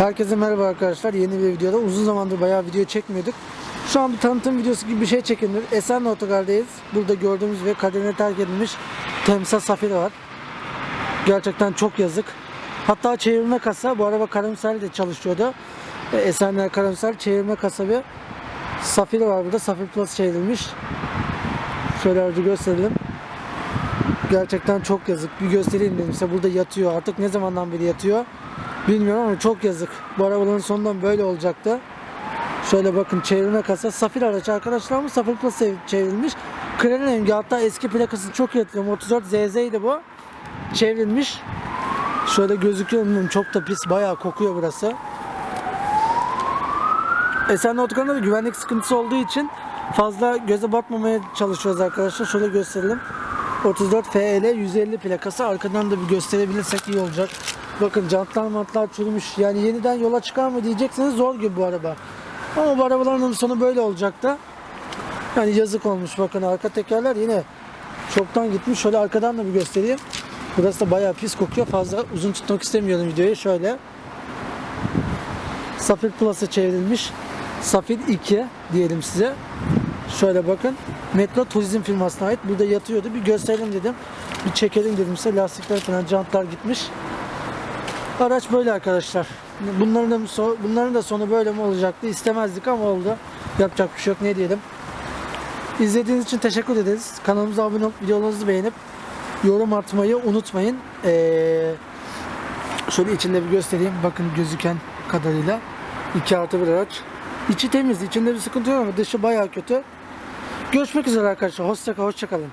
Herkese merhaba arkadaşlar. Yeni bir videoda uzun zamandır bayağı video çekmiyorduk. Şu an bir tanıtım videosu gibi bir şey çekilir. Esenli Otogar'dayız. Burada gördüğümüz ve kaderine terk edilmiş Temsa Safir var. Gerçekten çok yazık. Hatta çevirme kasa. Bu araba karamsarda çalışıyordu. E, Esenler karamsar çevirme kasa bir Safir var burada. Safir Plus çevrilmiş. Şöyle aracı gösterelim. Gerçekten çok yazık. Bir göstereyim dedim size. Burada yatıyor. Artık ne zamandan beri yatıyor bilmiyorum ama çok yazık. Bu arabaların sonundan böyle olacaktı. Şöyle bakın çevirme kasa. Safir araç arkadaşlar ama Safir Plus çevrilmiş. Kren rengi hatta eski plakası çok iyi hatırlıyorum. 34 ZZ'ydi bu. Çevrilmiş. Şöyle gözüküyor bilmiyorum. Çok da pis. Bayağı kokuyor burası. Esenli Otogarı'nda da güvenlik sıkıntısı olduğu için fazla göze batmamaya çalışıyoruz arkadaşlar. Şöyle gösterelim. 34 FL 150 plakası. Arkadan da bir gösterebilirsek iyi olacak. Bakın jantlar mantlar çürümüş. Yani yeniden yola çıkar mı diyeceksiniz zor gibi bu araba. Ama bu arabaların sonu böyle olacaktı. Yani yazık olmuş bakın arka tekerler yine çoktan gitmiş. Şöyle arkadan da bir göstereyim. Burası da bayağı pis kokuyor. Fazla uzun tutmak istemiyorum videoyu. Şöyle. Safir Plus'a çevrilmiş. Safir 2 diyelim size. Şöyle bakın. Metro Turizm firmasına ait. Burada yatıyordu. Bir gösterelim dedim. Bir çekelim dedim size. Lastikler falan jantlar gitmiş. Araç böyle arkadaşlar. Bunların da, bunların da sonu böyle mi olacaktı? İstemezdik ama oldu. Yapacak bir şey yok. Ne diyelim. İzlediğiniz için teşekkür ederiz. Kanalımıza abone olup videolarınızı beğenip yorum atmayı unutmayın. Ee, şöyle içinde bir göstereyim. Bakın gözüken kadarıyla. 2 artı bir araç. İçi temiz. içinde bir sıkıntı yok ama dışı bayağı kötü. Görüşmek üzere arkadaşlar. Hoşçakalın. Hoşçakalın.